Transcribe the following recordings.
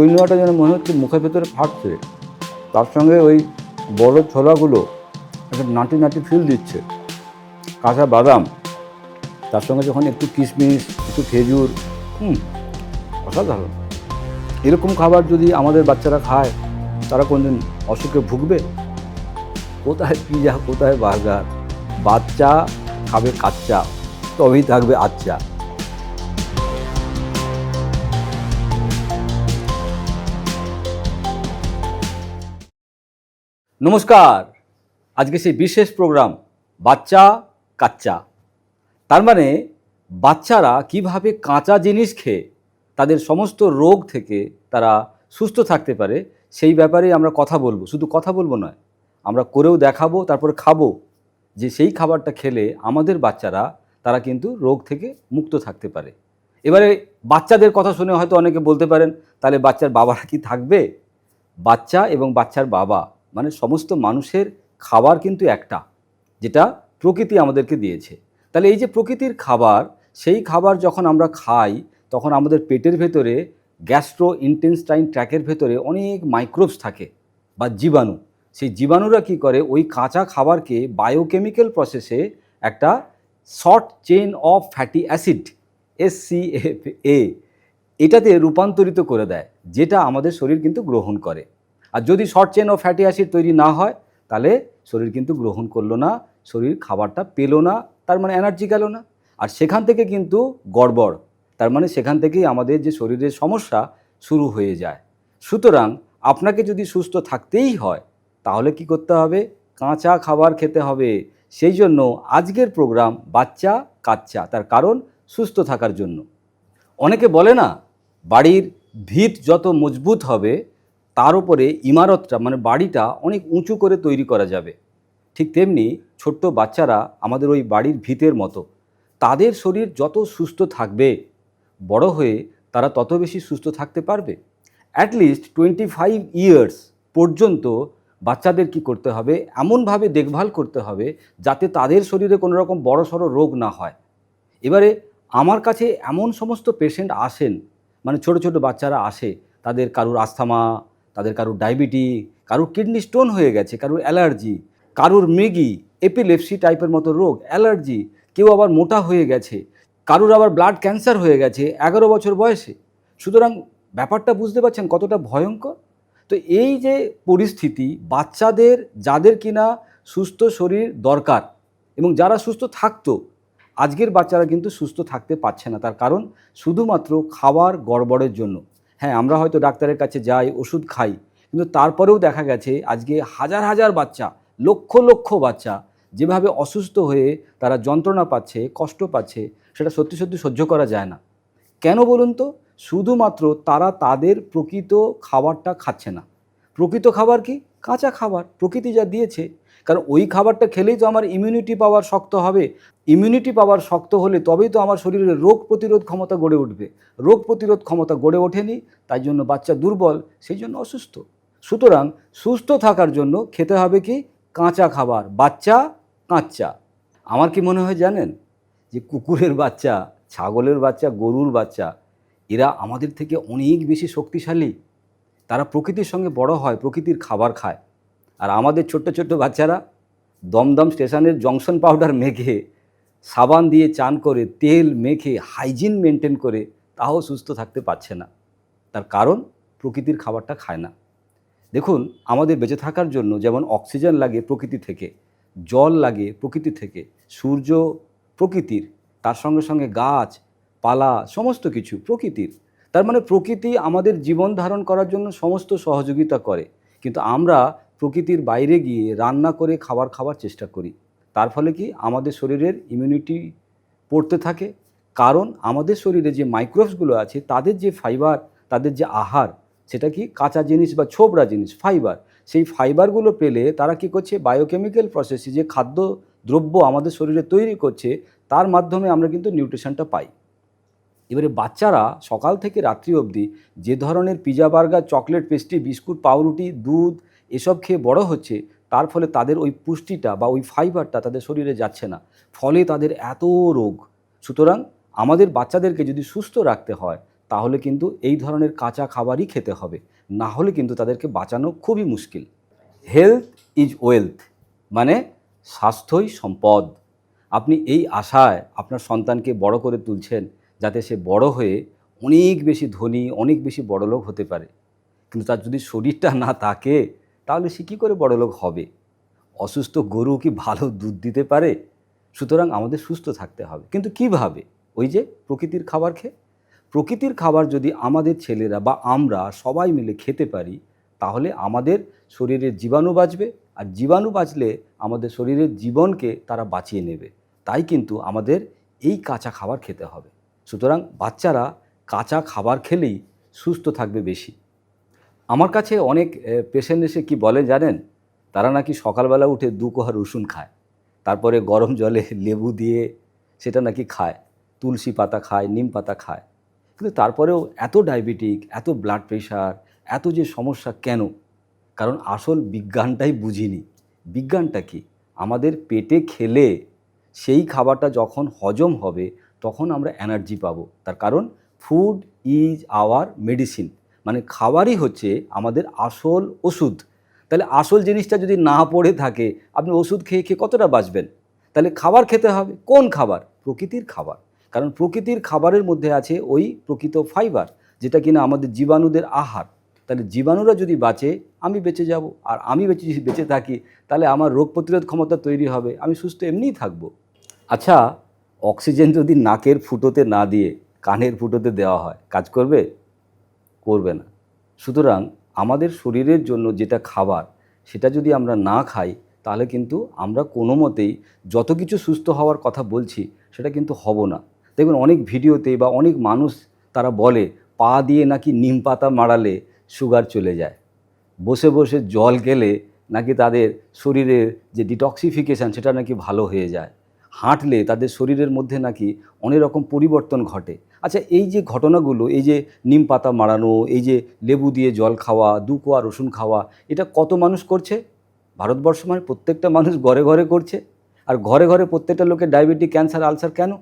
হুম কুইনোয়াটা যেন মনে হচ্ছে মুখের ভেতরে ফাটছে। তার সঙ্গে ওই বড় ছোলাগুলো একটা নাটি নাটি ফিল দিচ্ছে। কাঁচা বাদাম, তার সঙ্গে যখন একটু কিশমিশ, একটু খেজুর, হুম, অসাধারণ। এরকম খাবার যদি আমাদের বাচ্চারা খায়, তারা কোনদিন অসুখে ভুগবে? কোথায় পিজা, কোথায় বার্গার? বাচ্চা খাবে কাচ্চা, তবেই থাকবে আচ্চা। নমস্কার। আজকে সেই বিশেষ প্রোগ্রাম, বাচ্চা কাচ্চা। তার মানে বাচ্চারা কীভাবে কাঁচা জিনিস খেয়ে, তাদের সমস্ত রোগ থেকে তারা সুস্থ থাকতে পারে, সেই ব্যাপারে আমরা কথা বলব। শুধু কথা বলব নয়, আমরা করেও দেখাবো, তারপরে খাব। যে সেই খাবারটা খেলে আমাদের বাচ্চারা, তারা কিন্তু রোগ থেকে মুক্ত থাকতে পারে। এবারে বাচ্চাদের কথা শুনে হয়তো অনেকে বলতে পারেন, তাহলে বাচ্চার বাবারা কি থাকবে? বাচ্চা এবং বাচ্চার বাবা। মানে সমস্ত মানুষের খাবার কিন্তু একটা, যেটা প্রকৃতি আমাদেরকে দিয়েছে। তাহলে এই যে প্রকৃতির খাবার, সেই খাবার যখন আমরা খাই, তখন আমাদের পেটের ভেতরে গ্যাস্ট্রো ইন্টেনস্টাইন ট্র্যাকের ভেতরে অনেক মাইক্রোবস থাকে, বা জীবাণু। সেই জীবাণুরা কি করে? ওই কাঁচা খাবারকে বায়োকেমিক্যাল প্রসেসে একটা short chain of fatty acid SCF A এটাতে রূপান্তরিত করে দেয়, যেটা আমাদের শরীর কিন্তু গ্রহণ করে। আর যদি শর্ট চেন ও ফ্যাটি অ্যাসিড তৈরি না হয়, তাহলে শরীর কিন্তু গ্রহণ করল না, শরীর খাবারটা পেল না, তার মানে এনার্জি গেল না। আর সেখান থেকে কিন্তু গড়বড়, তার মানে সেখান থেকেই আমাদের যে শরীরের সমস্যা শুরু হয়ে যায়। সুতরাং আপনাকে যদি সুস্থ থাকতেই হয়, তাহলে কি করতে হবে? কাঁচা খাবার খেতে হবে। সেই জন্য আজকের প্রোগ্রাম বাচ্চা কাচ্চা, তার কারণ সুস্থ থাকার জন্য। অনেকে বলে না, বাড়ির ভিত যত মজবুত হবে তার উপরে ইমারতটা মানে বাড়িটা অনেক উঁচু করে তৈরি করা যাবে। ঠিক তেমনি ছোট্ট বাচ্চারা আমাদের ওই বাড়ির ভিতের মতো, তাদের শরীর যত সুস্থ থাকবে, বড় হয়ে তারা তত বেশি সুস্থ থাকতে পারবে। অ্যাটলিস্ট টোয়েন্টি ফাইভ ইয়ার্স পর্যন্ত বাচ্চাদের কি করতে হবে? এমনভাবে দেখভাল করতে হবে যাতে তাদের শরীরে কোনো রকম বড় সড়ো রোগ না হয়। এবারে আমার কাছে এমন সমস্ত পেশেন্ট আসেন মানে ছোট ছোট বাচ্চারা আসে, তাদের কারুর আস্থামা তাদের কারুর ডায়াবেটিস কারুর কিডনি স্টোন হয়ে গেছে, কারুর অ্যালার্জি, কারুর মৃগি এপিলেপসি টাইপের মতো রোগ, অ্যালার্জি, কেউ আবার মোটা হয়ে গেছে, কারুর আবার ব্লাড ক্যান্সার হয়ে গেছে এগারো বছর বয়সে। সুতরাং ব্যাপারটা বুঝতে পারছেন কতটা ভয়ঙ্কর? তো এই যে পরিস্থিতি বাচ্চাদের, যাদের কিনা সুস্থ শরীর দরকার এবং যারা সুস্থ থাকতো, আজকের বাচ্চারা কিন্তু সুস্থ থাকতে পারছে না। তার কারণ শুধুমাত্র খাবার গড়বড়ের জন্য। হ্যাঁ আমরা হয়তো ডাক্তারের কাছে যাই, ওষুধ খাই, কিন্তু তারপরেও দেখা গেছে আজকে হাজার হাজার বাচ্চা, লক্ষ লক্ষ বাচ্চা যেভাবে অসুস্থ হয়ে তারা যন্ত্রণা পাচ্ছে, কষ্ট পাচ্ছে, সেটা সত্যি সত্যি সহ্য করা যায় না। কেন বলুন তো? শুধুমাত্র তারা তাদের প্রকৃত খাবারটা খাচ্ছে না। প্রকৃত খাবার কি? কাঁচা খাবার। প্রকৃতি যা দিয়েছে কারণ ওই খাবারটা খেলেই তো আমার ইমিউনিটি পাওয়ার শক্ত হবে। ইমিউনিটি পাওয়ার শক্ত হলে তবেই তো আমার শরীরে রোগ প্রতিরোধ ক্ষমতা গড়ে উঠবে। রোগ প্রতিরোধ ক্ষমতা গড়ে ওঠেনি, তাই জন্য বাচ্চা দুর্বল, সেই জন্য অসুস্থ। সুতরাং সুস্থ থাকার জন্য খেতে হবে কি? কাঁচা খাবার। বাচ্চা, কাঁচা। আমার কি মনে হয় জানেন? যে কুকুরের বাচ্চা, ছাগলের বাচ্চা, গরুর বাচ্চা, এরা আমাদের থেকে অনেক বেশি শক্তিশালী। তারা প্রকৃতির সঙ্গে বড় হয়, প্রকৃতির খাবার খায়। আর আমাদের ছোট্ট ছোট্ট বাচ্চারা দমদম স্টেশনের জংশন পাউডার মেখে সাবান দিয়ে চান করে, তেল মেখে, হাইজিন মেনটেন করে তাও সুস্থ থাকতে পারছে না। তার কারণ, প্রকৃতির খাবারটা খায় না। দেখুন, আমাদের বেঁচে থাকার জন্য যেমন অক্সিজেন লাগে প্রকৃতি থেকে, জল লাগে প্রকৃতি থেকে, সূর্য প্রকৃতির, তার সঙ্গে সঙ্গে গাছ, পালা, সমস্ত কিছু প্রকৃতির। তার মানে প্রকৃতি আমাদের জীবন ধারণ করার জন্য সমস্ত সহযোগিতা করে। কিন্তু আমরা প্রকৃতির বাইরে গিয়ে রান্না করে খাবার খাওয়ার চেষ্টা করি। তার ফলে কি আমাদের শরীরের ইমিউনিটি পড়তে থাকে। কারণ আমাদের শরীরে যে মাইক্রোবসগুলো আছে, তাদের যে ফাইবার তাদের যে আহার, সেটা কি কাঁচা জিনিস বা ছোবড়া জিনিস ফাইবার সেই ফাইবারগুলো পেলে তারা কি করছে বায়োকেমিক্যাল প্রসেসে যে খাদ্য দ্রব্য আমাদের শরীরে তৈরি করছে, তার মাধ্যমে আমরা কিন্তু নিউট্রিশনটা পাই। এবারে বাচ্চারা সকাল থেকে রাত্রি অবধি যে ধরনের pizza burger chocolate pastry biscuit পাউরুটি, দুধ এসব খেয়ে বড় হচ্ছে, তার ফলে তাদের ওই পুষ্টিটা বা ওই ফাইবারটা তাদের শরীরে যাচ্ছে না। ফলে তাদের এত রোগ। সুতরাং আমাদের বাচ্চাদেরকে যদি সুস্থ রাখতে হয়, তাহলে কিন্তু এই ধরনের কাঁচা খাবারই খেতে হবে। না হলে কিন্তু তাদেরকে বাঁচানো খুবই মুশকিল। হেলথ ইজ ওয়েলথ মানে স্বাস্থ্যই সম্পদ। আপনি এই আশায় আপনার সন্তানকে বড় করে তুলছেন যাতে সে বড় হয়ে অনেক বেশি ধনী, অনেক বেশি বড়লোক হতে পারে। কিন্তু তার যদি শরীরটা না থাকে তাহলে সে কী করে বড়লোক হবে? অসুস্থ গরু কি ভালো দুধ দিতে পারে? সুতরাং আমাদের সুস্থ থাকতে হবে। কিন্তু কীভাবে? ওই যে প্রকৃতির খাবার খেয়ে। প্রকৃতির খাবার যদি আমাদের ছেলেরা বা আমরা সবাই মিলে খেতে পারি, তাহলে আমাদের শরীরের জীবাণু বাঁচবে। আর জীবাণু বাঁচলে আমাদের শরীরের জীবনকে তারা বাঁচিয়ে নেবে। তাই কিন্তু আমাদের এই কাঁচা খাবার খেতে হবে। সুতরাং বাচ্চারা কাঁচা খাবার খেলেই সুস্থ থাকবে বেশি। আমার কাছে অনেক পেশেন্ট এসে কি বলে জানেন? তারা নাকি সকালবেলা উঠে দু কোহা রসুন খায়। তারপরে গরম জলে লেবু দিয়ে সেটা নাকি খায়। তুলসী পাতা খায়, নিম পাতা খায়। কিন্তু তারপরেও এত ডায়াবেটিক এত ব্লাড প্রেশার এত যে সমস্যা কেন? কারণ আসল বিজ্ঞানটাই বুঝিনি। বিজ্ঞানটা কি? আমাদের পেটে খেলে সেই খাবারটা যখন হজম হবে, তখন আমরা এনার্জি পাবো। তার কারণ ফুড ইজ আওয়ার মেডিসিন মানে খাবারই হচ্ছে আমাদের আসল ওষুধ। তাহলে আসল জিনিসটা যদি না পড়ে থাকে, আপনি ওষুধ খেয়ে খেয়ে কতটা বাঁচবেন? তাহলে খাবার খেতে হবে। কোন খাবার? প্রকৃতির খাবার। কারণ প্রকৃতির খাবারের মধ্যে আছে ওই প্রকৃত ফাইবার যেটা কিনা আমাদের জীবাণুদের আহার। তাহলে জীবাণুরা যদি বাঁচে, আমি বেঁচে যাব। আর আমি বেঁচে বেঁচে থাকি, তাহলে আমার রোগ প্রতিরোধ ক্ষমতা তৈরি হবে। আমি সুস্থ এমনিই থাকব। আচ্ছা অক্সিজেন যদি নাকের ফুটোতে না দিয়ে, কানের ফুটোতে দেওয়া হয়, কাজ করবে? করবে না। সুতরাং আমাদের শরীরের জন্য যেটা খাবার, সেটা যদি আমরা না খাই, তাহলে কিন্তু আমরা কোনো মতেই যত কিছু সুস্থ হওয়ার কথা বলছি, সেটা কিন্তু হব না। দেখবেন অনেক ভিডিওতে বা অনেক মানুষ তারা বলে, পা দিয়ে নাকি নিম পাতা মারালে সুগার চলে যায়। বসে বসে জল গেলে নাকি তাদের শরীরের যে ডিটক্সিফিকেশান সেটা নাকি ভালো হয়ে যায়। হাঁটলে তাদের শরীরের মধ্যে নাকি অনেক রকম পরিবর্তন ঘটে। আচ্ছা এই যে ঘটনাগুলো, এই যে নিম পাতা মারানো, এই যে লেবু দিয়ে জল খাওয়া, দু কোয়া রসুন খাওয়া, এটা কত মানুষ করছে? ভারতবর্ষ মানে প্রত্যেকটা মানুষ ঘরে ঘরে করছে। আর ঘরে ঘরে প্রত্যেকটা লোকের ডায়াবেটিক ক্যান্সার, আলসার কেন?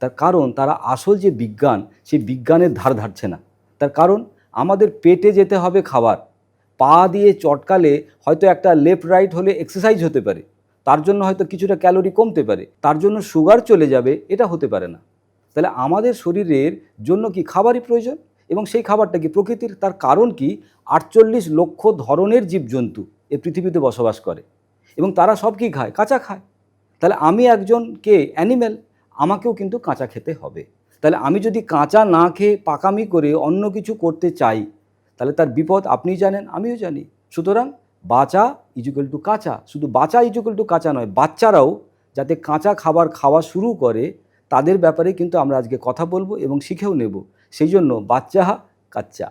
তার কারণ, তারা আসল যে বিজ্ঞান, সেই বিজ্ঞানের ধার ধারছে না। তার কারণ, আমাদের পেটে যেতে হবে খাবার। পা দিয়ে চটকালে হয়তো একটা লেফট রাইট হলে এক্সারসাইজ হতে পারে। তার জন্য হয়তো কিছুটা ক্যালোরি কমতে পারে। তার জন্য সুগার চলে যাবে, এটা হতে পারে না। তাহলে আমাদের শরীরের জন্য কি খাবারই প্রয়োজন? এবং সেই খাবারটা কি প্রকৃতির? তার কারণ কি? আটচল্লিশ লক্ষ ধরনের জীবজন্তু এ পৃথিবীতে বসবাস করে। এবং তারা সব কি খায়? কাঁচা খায়। তাহলে আমি একজনকে অ্যানিম্যাল। আমাকেও কিন্তু কাঁচা খেতে হবে। তাহলে আমি যদি কাঁচা না খেয়ে পাকামি করে অন্য কিছু করতে চাই, তাহলে তার বিপদ আপনিই জানেন, আমিও জানি। সুতরাং বাঁচা ইজুকাল টু কাঁচা। শুধু বাঁচা ইজুকাল টু কাঁচা নয়, বাচ্চারাও যাতে কাঁচা খাবার খাওয়া শুরু করে তাদের ব্যাপারে কিন্তু আমরা আজকে কথা বলব এবং শিখেও নেব। সেই জন্য বাচ্চা কাচ্চা।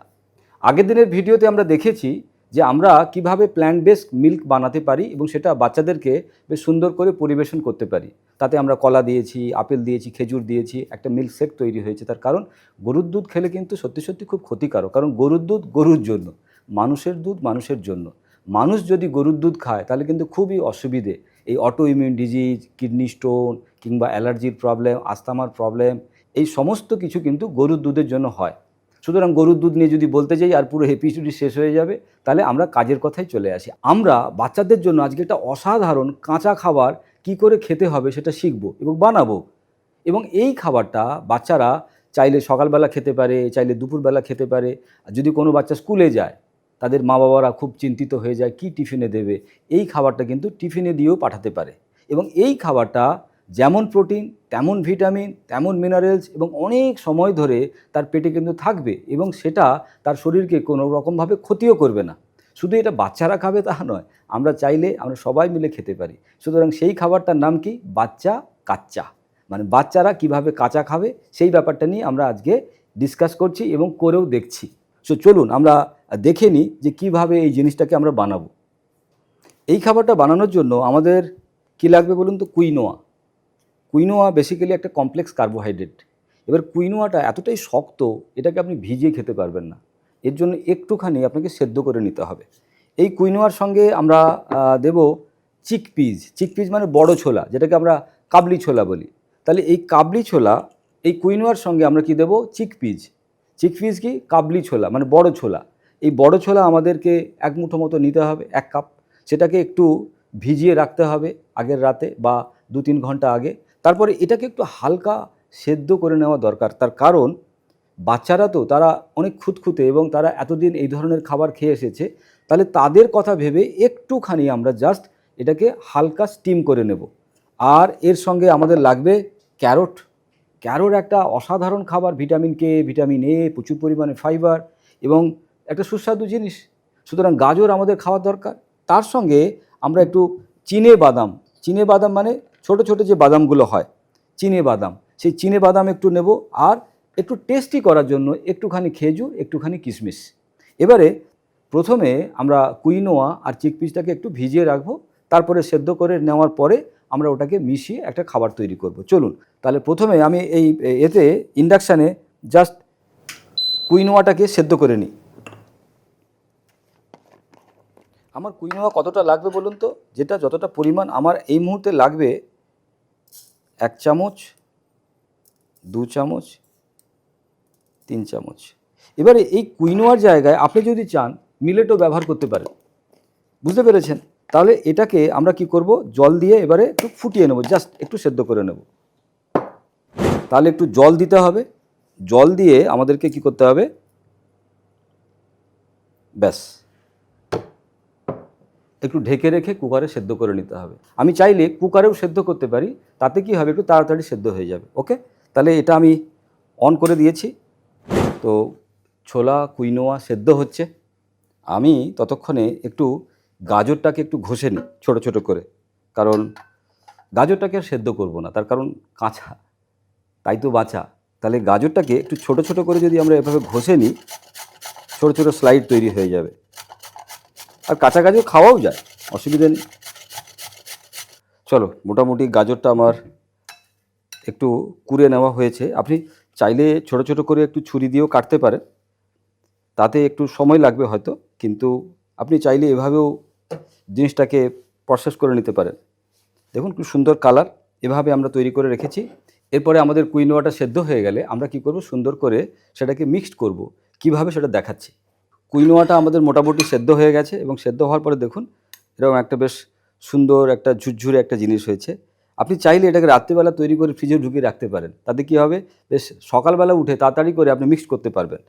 আগের দিনের ভিডিওতে আমরা দেখেছি যে আমরা কীভাবে প্ল্যান্ট বেসড মিল্ক বানাতে পারি এবং সেটা বাচ্চাদেরকে বেশ সুন্দর করে পরিবেশন করতে পারি। তাতে আমরা কলা দিয়েছি, আপেল দিয়েছি, খেজুর দিয়েছি, একটা মিল্ক শেক তৈরি হয়েছে। তার কারণ গরুর দুধ খেলে কিন্তু সত্যি সত্যি খুব ক্ষতিকারক। কারণ গরুর দুধ গরুর জন্য, মানুষের দুধ মানুষের জন্য। মানুষ যদি গরুর দুধ খায় তাহলে কিন্তু খুবই অসুবিধে। এই auto immune disease kidney stone কিংবা অ্যালার্জির প্রবলেম আস্তামার প্রবলেম এই সমস্ত কিছু কিন্তু গরুর দুধের জন্য হয়। সুতরাং গরুর দুধ নিয়ে যদি বলতে যাই আর পুরো এপিসোডই শেষ হয়ে যাবে, তাহলে আমরা কাজের কথাই চলে আসি। আমরা বাচ্চাদের জন্য আজকে একটা অসাধারণ কাঁচা খাবার কি করে খেতে হবে সেটা শিখব এবং বানাবো। এবং এই খাবারটা বাচ্চারা চাইলে সকালবেলা খেতে পারে, চাইলে দুপুরবেলা খেতে পারে। আর যদি কোনো বাচ্চা স্কুলে যায় তাদের মা বাবারা খুব চিন্তিত হয়ে যায়, কি টিফিনে দেবে? এই খাবারটা কিন্তু টিফিনে দিয়েও পাঠাতে পারে। এবং এই খাবারটা যেমন প্রোটিন, তেমন ভিটামিন, তেমন মিনারেলস এবং অনেক সময় ধরে তার পেটে কিন্তু থাকবে এবং সেটা তার শরীরকে কোনো রকমভাবে ক্ষতিও করবে না। শুধু এটা বাচ্চারা খাবে তা নয়, আমরা চাইলে আমরা সবাই মিলে খেতে পারি। সুতরাং সেই খাবারটার নাম কি? বাচ্চা কাচ্চা। মানে বাচ্চারা কীভাবে কাঁচা খাবে সেই ব্যাপারটা নিয়ে আমরা আজকে ডিসকাস করছি এবং করেও দেখছি। সো চলুন, আমরা দেখে নিই যে কীভাবে এই জিনিসটাকে আমরা বানাবো। এই খাবারটা বানানোর জন্য আমাদের কি লাগবে বলুন তো? কুইনোয়া। কুইনোয়া বেসিক্যালি একটা কমপ্লেক্স কার্বোহাইড্রেট এবার কুইনোয়াটা এতটাই শক্ত, এটাকে আপনি ভিজিয়ে খেতে পারবেন না। এর জন্য একটুখানি আপনাকে সেদ্ধ করে নিতে হবে। এই কুইনোয়ার সঙ্গে আমরা দেব চিকপিজ চিকপিজ মানে বড় ছোলা, যেটাকে আমরা কাবলি ছোলা বলি। তাহলে এই কাবলি ছোলা, এই কুইনোয়ার সঙ্গে আমরা কি দেব? চিকপিজ চিকপিস কি? কাবলি ছোলা মানে বড় ছোলা। এই বড় ছোলা আমাদেরকে এক মুঠো মতো নিতে হবে, এক কাপ। সেটাকে একটু ভিজিয়ে রাখতে হবে আগের রাতে বা দু তিন ঘণ্টা আগে। তারপরে এটাকে একটু হালকা সেদ্ধ করে নেওয়া দরকার। তার কারণ, বাচ্চারা তো তারা অনেক খুঁতখুঁতে এবং তারা এতদিন এই ধরনের খাবার খেয়ে এসেছে, তাহলে তাদের কথা ভেবে একটুখানি আমরা জাস্ট এটাকে হালকা স্টিম করে নেব। আর এর সঙ্গে আমাদের লাগবে ক্যারট। ক্যারট একটা অসাধারণ খাবার, ভিটামিন কে, ভিটামিন এ, প্রচুর পরিমাণে ফাইবার এবং একটা সুস্বাদু জিনিস। সুতরাং গাজর আমাদের খাওয়ার দরকার। তার সঙ্গে আমরা একটু চিনে বাদাম। চিনে বাদাম মানে ছোট ছোট যে বাদামগুলো হয়, চিনে বাদাম। সেই চিনে বাদাম একটু নেব আর একটু টেস্টি করার জন্য একটুখানি খেজুর, একটুখানি কিশমিশ। এবারে প্রথমে আমরা কুইনোয়া আর চিকপিসটাকে একটু ভিজিয়ে রাখব। তারপরে সেদ্ধ করে নেওয়ার পরে আমরা ওটাকে মিশিয়ে একটা খাবার তৈরি করব। চলুন, তাহলে প্রথমে আমি এই এতে ইন্ডাকশানে জাস্ট কুইনোয়াটাকে সেদ্ধ করে নিই। আমার কুইনোয়া কতটা লাগবে বলুন তো? যেটা যতটা পরিমাণ আমার এই মুহূর্তে লাগবে, এক চামচ, দু চামচ, তিন চামচ। এবারে এই কুইনোয়ার জায়গায় আপনি যদি চান, মিলেটও ব্যবহার করতে পারেন। বুঝতে পেরেছেন? তাহলে এটাকে আমরা কি করব? জল দিয়ে এবারে একটু ফুটিয়ে নেব, জাস্ট একটু সেদ্ধ করে নেব। তাহলে একটু জল দিতে হবে। জল দিয়ে আমাদেরকে কি করতে হবে? ব্যাস। একটু ঢেকে রেখে কুকারে সেদ্ধ করে নিতে হবে। আমি চাইলে কুকারেও সেদ্ধ করতে পারি, তাতে কি হবে একটু তাড়াতাড়ি সেদ্ধ হয়ে যাবে, ওকে? তাহলে এটা আমি অন করে দিয়েছি। তো ছোলা, কুইনোয়া সেদ্ধ হচ্ছে। আমি ততক্ষণে একটু গাজরটাকে একটু ঘষে নিই ছোটো ছোটো করে, কারণ গাজরটাকে আর সেদ্ধ করব না, তার কারণ কাঁচা, তাই তো বাঁচা। তাহলে গাজরটাকে একটু ছোট ছোট করে যদি আমরা এভাবে ঘষে নিই, ছোটো ছোটো স্লাইড তৈরি হয়ে যাবে। আর কাঁচা গাজর খাওয়াও যায়, অসুবিধা নেই। চলো, মোটামুটি গাজরটা আমার একটু কুড়ে নেওয়া হয়েছে। আপনি চাইলে ছোট ছোট করে একটু ছুরি দিয়েও কাটতে পারেন, তাতে একটু সময় লাগবে হয়তো, কিন্তু আপনি চাইলে এভাবেও জিনিসটাকে প্রসেস করে নিতে পারেন। দেখুন, খুব সুন্দর কালার এভাবে আমরা তৈরি করে রেখেছি। এরপরে আমাদের কুইনোয়াটা সেদ্ধ হয়ে গেলে আমরা কি করব? সুন্দর করে সেটাকে মিক্সড করব। কীভাবে সেটা দেখাচ্ছি? কুইনোয়াটা আমাদের মোটামুটি সেদ্ধ হয়ে গেছে এবং সেদ্ধ হওয়ার পরে দেখুন, এরকম একটা বেশ সুন্দর একটা ঝুরঝুরে একটা জিনিস হয়েছে। আপনি চাইলে এটাকে রাত্রিবেলা তৈরি করে ফ্রিজে ঢুকিয়ে রাখতে পারেন। তাতে কী হবে? বেশ সকালবেলা উঠে তাড়াতাড়ি করে আপনি মিক্স করতে পারবেন।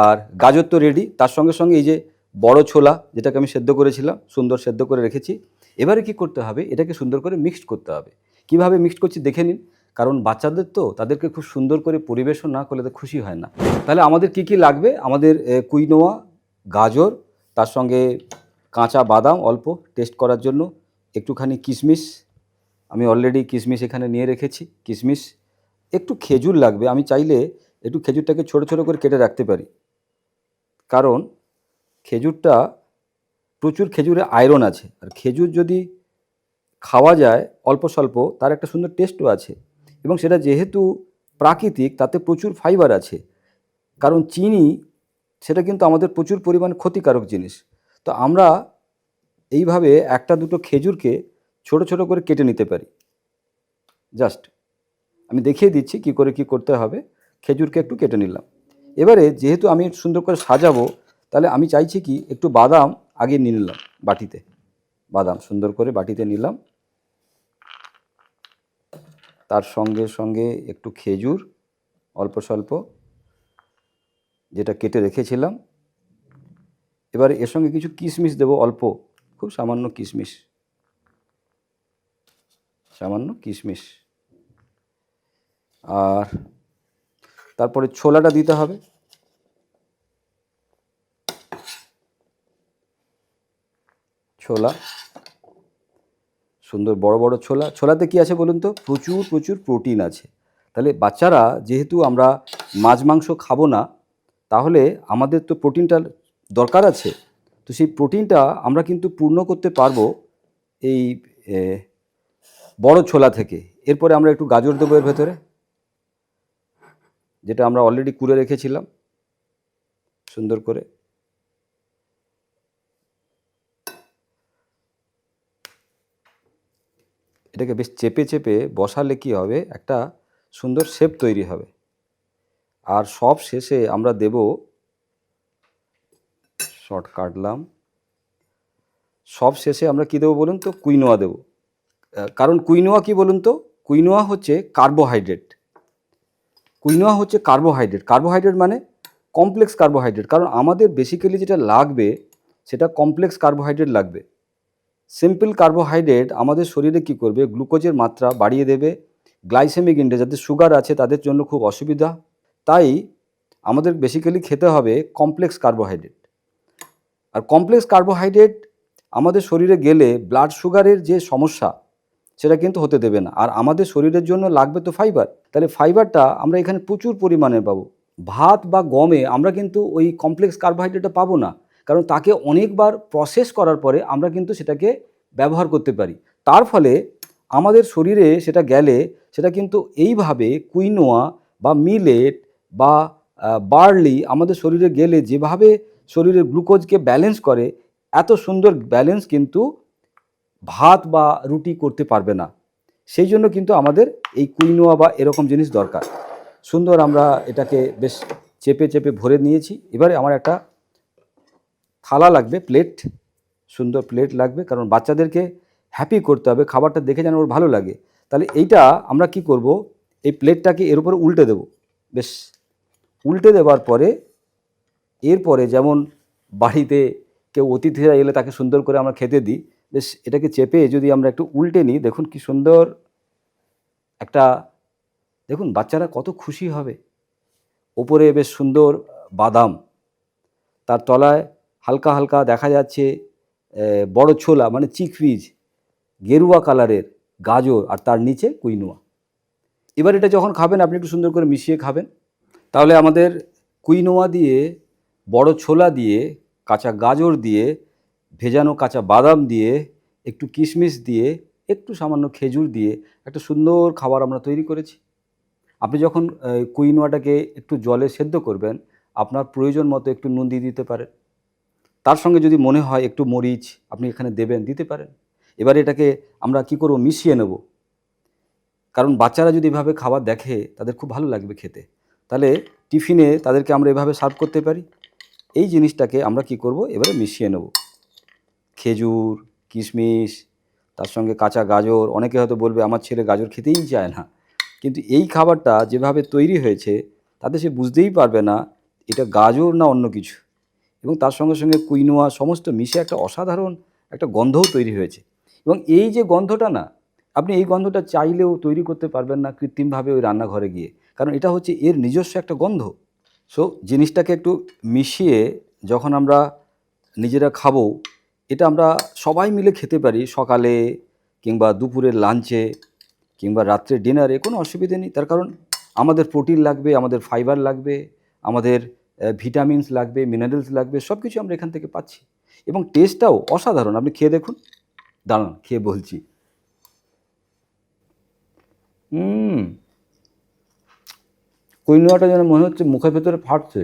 আর গাজর তো রেডি তার সঙ্গে সঙ্গে এই যে বড় ছোলা, যেটাকে আমি সেদ্ধ করেছিলাম, সুন্দর সেদ্ধ করে রেখেছি। এবারে কি করতে হবে? এটাকে সুন্দর করে মিক্সড করতে হবে। কীভাবে মিক্সড করছি দেখে নিন। কারণ বাচ্চাদের তো তাদেরকে খুব সুন্দর করে পরিবেশন না করলে তো খুশি হয় না। তাহলে আমাদের কি কি লাগবে? আমাদের কুইনোয়া গাজর, তার সঙ্গে কাঁচা বাদাম অল্প টেস্ট করার জন্য, একটুখানি কিশমিশ। আমি অলরেডি কিশমিশ এখানে নিয়ে রেখেছি, কিশমিশ। একটু খেজুর লাগবে, আমি চাইলে একটু খেজুরটাকে ছোট ছোট করে কেটে রাখতে পারি। কারণ খেজুরটা প্রচুর খেজুরে আয়রন আছে। আর খেজুর যদি খাওয়া যায় অল্প স্বল্প, তার একটা সুন্দর টেস্টও আছে। এবং সেটা যেহেতু প্রাকৃতিক, তাতে প্রচুর ফাইবার আছে। কারণ চিনি সেটা কিন্তু আমাদের প্রচুর পরিমাণ ক্ষতিকারক জিনিস। তো আমরা এইভাবে একটা দুটো খেজুরকে ছোট ছোট করে কেটে নিতে পারি। জাস্ট আমি দেখিয়ে দিচ্ছি কি করে কি করতে হবে। খেজুরকে একটু কেটে নিলাম। এবারে যেহেতু আমি সুন্দর করে সাজাবো, তাহলে আমি চাইছি কি একটু বাদাম আগে নিয়ে নিলাম বাটিতে। বাদাম সুন্দর করে বাটিতে নিলাম। তার সঙ্গে সঙ্গে একটু খেজুর, অল্প স্বল্প যেটা কেটে রেখেছিলাম। এবার এর সঙ্গে কিছু কিশমিশ দেবো, অল্প, খুব সামান্য কিশমিশ। সামান্য কিশমিশ। আর তারপরে ছোলাটা দিতে হবে। ছোলা। সুন্দর বড় বড় ছোলা। ছোলাতে কি আছে বলুন তো? প্রচুর প্রচুর প্রোটিন আছে। তাহলে বাচ্চারা যেহেতু আমরা মাছ, মাংস খাব না তাহলে আমাদের তো প্রোটিনটা দরকার আছে। তো সেই প্রোটিনটা আমরা কিন্তু পূর্ণ করতে পারব এই বড় ছোলা থেকে। এরপরে আমরা একটু গাজর দেবো এর ভেতরে, যেটা আমরা অলরেডি কুড়ে রেখেছিলাম, সুন্দর করে। এটাকে বেশ চেপে চেপে বসালে কি হবে? একটা সুন্দর শেপ তৈরি হবে। আর সব শেষে আমরা দেব শর্ট কাটলাম। সব শেষে আমরা কি দেবো বলুন তো? কুইনোয়া দেবো। কারণ কুইনোয়া কি বলুন তো? কুইনোয়া হচ্ছে কার্বোহাইড্রেট। কুইনোয়া হচ্ছে কার্বোহাইড্রেট। কার্বোহাইড্রেট মানে কমপ্লেক্স কার্বোহাইড্রেট। কারণ আমাদের বেসিক্যালি যেটা লাগবে, সেটা কমপ্লেক্স কার্বোহাইড্রেট লাগবে। সিম্পল কার্বোহাইড্রেট আমাদের শরীরে কি করবে? গ্লুকোজের মাত্রা বাড়িয়ে দেবে। গ্লাইসেমিক ইন্ডেক্স যাদের সুগার আছে, তাদের জন্য খুব অসুবিধা। তাই আমাদের বেসিক্যালি খেতে হবে কমপ্লেক্স কার্বোহাইড্রেট আর কমপ্লেক্স কার্বোহাইড্রেট আমাদের শরীরে গেলে ব্লাড সুগারের যে সমস্যা, সেটা কিন্তু হতে দেবে না। আর আমাদের শরীরের জন্য লাগবে তো ফাইবার তাহলে ফাইবারটা আমরা এখানে প্রচুর পরিমাণে পাবো। ভাত বা গমে আমরা কিন্তু ওই কমপ্লেক্স কার্বোহাইড্রেটটা পাবো না। কারণ তাকে অনেকবার প্রসেস করার পরে আমরা কিন্তু সেটাকে ব্যবহার করতে পারি। তার ফলে আমাদের শরীরে সেটা গেলে সেটা কিন্তু এইভাবে কুইনোয়া বা মিলেট বা বার্লি আমাদের শরীরে গেলে যেভাবে শরীরের গ্লুকোজকে ব্যালেন্স করে, এত সুন্দর ব্যালেন্স কিন্তু ভাত বা রুটি করতে পারবে না। সেই জন্য কিন্তু আমাদের এই কুইনোয়া বা এরকম জিনিস দরকার। সুন্দর আমরা এটাকে বেশ চেপে চেপে ভরে নিয়েছি। এবারে আমার একটা থালা লাগবে প্লেট সুন্দর প্লেট লাগবে, কারণ বাচ্চাদেরকে হ্যাপি করতে হবে, খাবারটা দেখে যেন ওর ভালো লাগে। তাহলে এইটা আমরা কি করব, এই প্লেটটাকে এর উপরে উল্টে দেব। বেশ উল্টে দেওয়ার পরে, এরপরে যেমন বাড়িতে কেউ অতিথিরা এলে তাকে সুন্দর করে আমরা খেতে দিই, বেশ এটাকে চেপে যদি আমরা একটু উল্টে নিই, দেখুন কি সুন্দর একটা, দেখুন বাচ্চারা কত খুশি হবে। ওপরে বেশ সুন্দর বাদাম, তার তলায় হালকা হালকা দেখা যাচ্ছে বড় ছোলা মানে চিকপিজ, গেরুয়া কালারের গাজর, আর তার নিচে কুইনোয়া। এবার এটা যখন খাবেন, আপনি একটু সুন্দর করে মিশিয়ে খাবেন। তাহলে আমাদের কুইনোয়া দিয়ে, বড় ছোলা দিয়ে, কাঁচা গাজর দিয়ে, ভেজানো কাঁচা বাদাম দিয়ে, একটু কিশমিশ দিয়ে, একটু সামান্য খেজুর দিয়ে একটা সুন্দর খাবার আমরা তৈরি করেছি। আপনি যখন কুইনোয়াটাকে একটু জলে সেদ্ধ করবেন, আপনার প্রয়োজন মতো একটু নুন দিয়ে দিতে পারেন। তার সঙ্গে যদি মনে হয় একটু মরিচ আপনি এখানে দেবেন, দিতে পারেন। এবার এটাকে আমরা কি করব, মিশিয়ে নেব। কারণ বাচ্চারা যদি এভাবে খাবার দেখে, তাদের খুব ভালো লাগবে খেতে। তাহলে টিফিনে তাদেরকে আমরা এভাবে সার্ভ করতে পারি? এই জিনিসটাকে আমরা কি করব? এবারে মিশিয়ে নেব। খেজুর, কিশমিশ, তার সঙ্গে কাঁচা গাজর, অনেকে হয়তো বলবে, আমার ছেলে গাজর খেতেই চায় না। কিন্তু এই খাবারটা যেভাবে তৈরি হয়েছে, তাতে সে বুঝতেই পারবে না এটা গাজর না অন্য কিছু। এবং তার সঙ্গে সঙ্গে কুইনোয়া, সমস্ত মিশে একটা অসাধারণ একটা গন্ধও তৈরি হয়েছে। এবং এই যে গন্ধটা না, আপনি এই গন্ধটা চাইলেও তৈরি করতে পারবেন না কৃত্রিমভাবে ওই রান্নাঘরে গিয়ে। কারণ এটা হচ্ছে এর নিজস্ব একটা গন্ধ। সো জিনিসটাকে একটু মিশিয়ে যখন আমরা নিজেরা খাব, এটা আমরা সবাই মিলে খেতে পারি সকালে কিংবা দুপুরের লাঞ্চে কিংবা রাত্রে ডিনারে কোনো অসুবিধে নেই। তার কারণ আমাদের প্রোটিন লাগবে, আমাদের ফাইবার লাগবে, আমাদের ভিটামিনস লাগবে মিনারেলস লাগবে সব কিছু আমরা এখান থেকে পাচ্ছি। এবং টেস্টটাও অসাধারণ। আপনি খেয়ে দেখুন। দাঁড়ান, খেয়ে বলছি। হুম। কুইনোয়াটা যেন মনে হচ্ছে মুখের ভেতরে ফাটছে,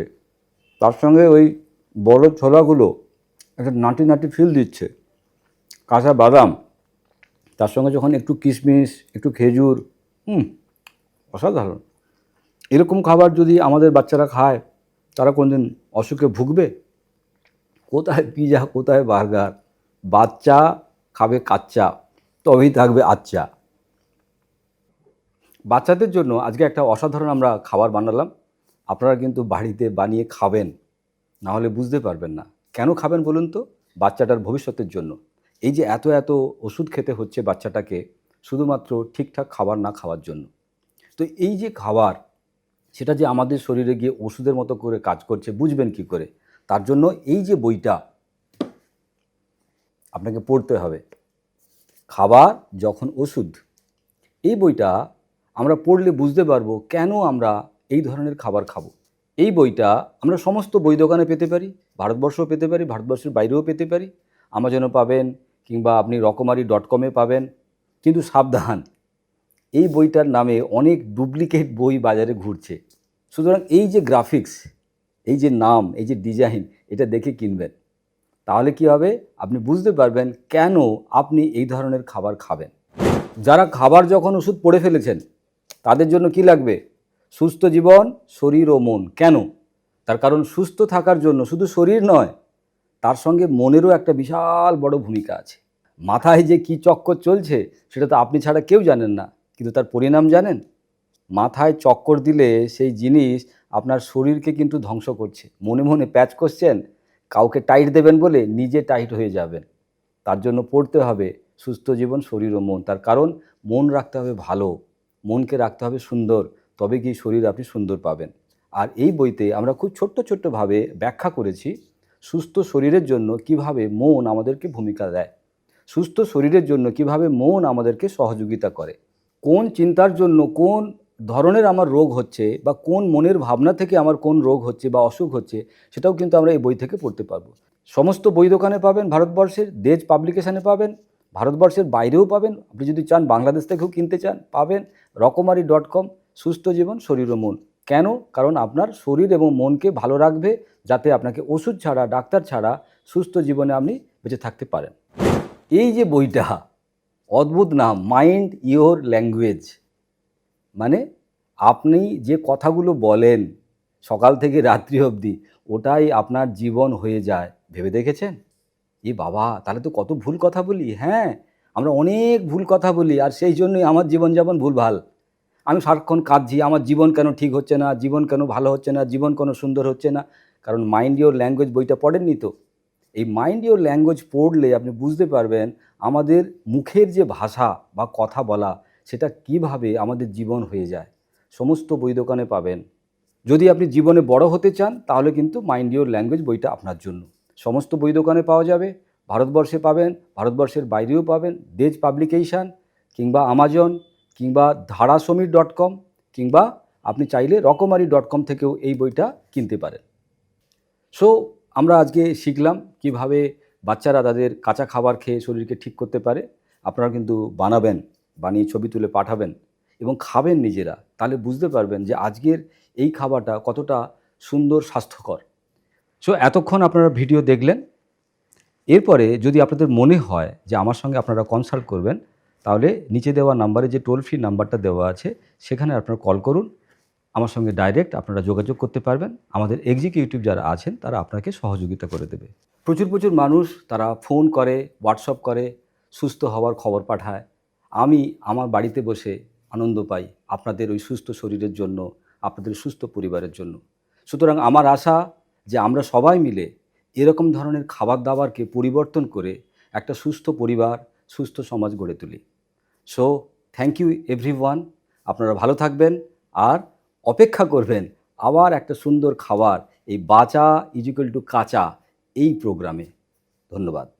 তার সঙ্গে ওই বড় ছোলাগুলো একটা নাটি নাটি ফিল দিচ্ছে। কাঁচা বাদাম, তার সঙ্গে যখন একটু কিশমিশ, একটু খেজুর, হুম, অসাধারণ। এরকম খাবার যদি আমাদের বাচ্চারা খায়, তারা কোনদিন অসুখে ভুগবে? কোথায় পিজা কোথায় বার্গার বাচ্চা খাবে কাচ্চা, তবেই থাকবে আচ্চা। বাচ্চাদের জন্য আজকে একটা অসাধারণ আমরা খাবার বানালাম। আপনারা কিন্তু বাড়িতে বানিয়ে খাবেন, না হলে বুঝতে পারবেন না। কেন খাবেন বলুন তো? বাচ্চাটার ভবিষ্যতের জন্য। এই যে এত এত ওষুধ খেতে হচ্ছে বাচ্চাটাকে শুধুমাত্র ঠিকঠাক খাবার না খাওয়ার জন্য। তো এই যে খাবার, সেটা যে আমাদের শরীরে গিয়ে ওষুধের মতো করে কাজ করছে, বুঝবেন কি করে? তার জন্য এই যে বইটা, আপনাকে পড়তে হবে। খাবার যখন ওষুধ, এই বইটা আমরা পড়লে বুঝতে পারব কেন আমরা এই ধরনের খাবার খাব। এই বইটা আমরা সমস্ত বই দোকানে পেতে পারি, ভারতবর্ষও পেতে পারি, ভারতবর্ষের বাইরেও পেতে পারি। আমাজনও পাবেন কিংবা আপনি রকমারি ডট কমে পাবেন। কিন্তু সাবধান, এই বইটার নামে অনেক ডুপ্লিকেট বই বাজারে ঘুরছে। সুতরাং এই যে গ্রাফিক্স এই যে নাম, এই যে ডিজাইন এটা দেখে কিনবেন। তাহলে কি হবে? আপনি বুঝতে পারবেন কেন আপনি এই ধরনের খাবার খাবেন। যারা খাবার যখন ওষুধ পড়ে ফেলেছেন তাদের জন্য কি লাগবে? সুস্থ জীবন, শরীর ও মন। কেন? তার কারণ সুস্থ থাকার জন্য শুধু শরীর নয়, তার সঙ্গে মনেরও একটা বিশাল বড় ভূমিকা আছে। মাথায় যে কি চক্কর চলছে, সেটা তো আপনি ছাড়া কেউ জানেন না। কিন্তু তার পরিণাম জানেন? মাথায় চক্কর দিলে সেই জিনিস আপনার শরীরকে কিন্তু ধ্বংস করছে। মনে মনে প্যাচ করছেন, কাউকে টাইট দেবেন বলে নিজে টাইট হয়ে যাবেন। তার জন্য পড়তে হবে সুস্থ জীবন, শরীর ও মন। তার কারণ মন রাখতে হবে ভালো। মনকে রাখতে হবে সুন্দর, তবে কি শরীর আপনি সুন্দর পাবেন। আর এই বইতে আমরা খুব ছোট্ট ছোট্টভাবে ব্যাখ্যা করেছি সুস্থ শরীরের জন্য কীভাবে মন আমাদেরকে ভূমিকা দেয়। সুস্থ শরীরের জন্য কীভাবে মন আমাদেরকে সহযোগিতা করে। কোন চিন্তার জন্য কোন ধরনের আমার রোগ হচ্ছে বা কোন মনের ভাবনা থেকে আমার কোন রোগ হচ্ছে বা অসুখ হচ্ছে সেটাও কিন্তু আমরা এই বই থেকে পড়তে পারব। সমস্ত বই দোকানে পাবেন, ভারতবর্ষের দেজ পাবলিকেশানে পাবেন। ভারতবর্ষের বাইরেও পাবেন। আপনি যদি চান বাংলাদেশ থেকেও কিনতে চান, পাবেন রকমারি ডট কম, সুস্থ জীবন, শরীর ও মন। কেন? কারণ আপনার শরীর এবং মনকে ভালো রাখবে, যাতে আপনাকে ওষুধ ছাড়া, ডাক্তার ছাড়া সুস্থ জীবনে আপনি বেঁচে থাকতে পারেন। এই যে বইটা, অদ্ভুত নাম মাইন্ড ইওর ল্যাঙ্গুয়েজ মানে আপনি যে কথাগুলো বলেন সকাল থেকে রাত্রি অবধি, ওটাই আপনার জীবন হয়ে যায়। ভেবে দেখেছেন? এ বাবা, তাহলে তো কত ভুল কথা বলি হ্যাঁ? আমরা অনেক ভুল কথা বলি, আর সেই জন্যই আমার জীবনযাপন ভুলভাল। আমি সারাক্ষণ কাঁদছি, আমার জীবন কেন ঠিক হচ্ছে না, জীবন কেন ভালো হচ্ছে না, জীবন কেন সুন্দর হচ্ছে না, কারণ মাইন্ড ইওর ল্যাঙ্গুয়েজ বইটা পড়েননি তো। এই মাইন্ড ইওর ল্যাঙ্গুয়েজ পড়লে আপনি বুঝতে পারবেন আমাদের মুখের যে ভাষা বা কথা বলা, সেটা কীভাবে আমাদের জীবন হয়ে যায়। সমস্ত বই দোকানে পাবেন। যদি আপনি জীবনে বড় হতে চান, তাহলে কিন্তু মাইন্ড ইওর ল্যাঙ্গুয়েজ বইটা আপনার জন্য। সমস্ত বই দোকানে পাওয়া যাবে, ভারতবর্ষে পাবেন, ভারতবর্ষের বাইরেও পাবেন, দেজ পাবলিকেশান, কিংবা আমাজন, কিংবা ধারাসমীর ডট কম, কিংবা আপনি চাইলে রকমারি ডট কম থেকেও এই বইটা কিনতে পারেন। সো আমরা আজকে শিখলাম কীভাবে বাচ্চারা তাদের কাঁচা খাবার খেয়ে শরীরকে ঠিক করতে পারে। আপনারা কিন্তু বানাবেন, বানিয়ে ছবি তুলে পাঠাবেন এবং খাবেন নিজেরা। তাহলে বুঝতে পারবেন যে আজকের এই খাবারটা কতটা সুন্দর, স্বাস্থ্যকর। সো এতক্ষণ আপনারা ভিডিও দেখলেন। এরপরে যদি আপনাদের মনে হয় যে আমার সঙ্গে আপনারা কনসাল্ট করবেন, তাহলে নিচে দেওয়া নাম্বারে যে টোল ফ্রি নাম্বারটা দেওয়া আছে, সেখানে আপনারা কল করুন। আমার সঙ্গে ডাইরেক্ট আপনারা যোগাযোগ করতে পারবেন। আমাদের এক্সিকিউটিভ যারা আছেন, তারা আপনাকে সহযোগিতা করে দেবে। প্রচুর প্রচুর মানুষ তারা ফোন করে হোয়াটসঅ্যাপ করে, সুস্থ হওয়ার খবর পাঠায়। আমি আমার বাড়িতে বসে আনন্দ পাই আপনাদের ওই সুস্থ শরীরের জন্য, আপনাদের সুস্থ পরিবারের জন্য। সুতরাং আমার আশা যে আমরা সবাই মিলে এরকম ধরনের খাবার দাবারকে পরিবর্তন করে একটা সুস্থ পরিবার, সুস্থ সমাজ গড়ে তুলি। সো থ্যাংক ইউ এভরিওয়ান আপনারা ভালো থাকবেন আর অপেক্ষা করবেন আবার একটা সুন্দর খাবার, এই বাঁচা ইজিক্যাল টু কাঁচা, এই প্রোগ্রামে। ধন্যবাদ।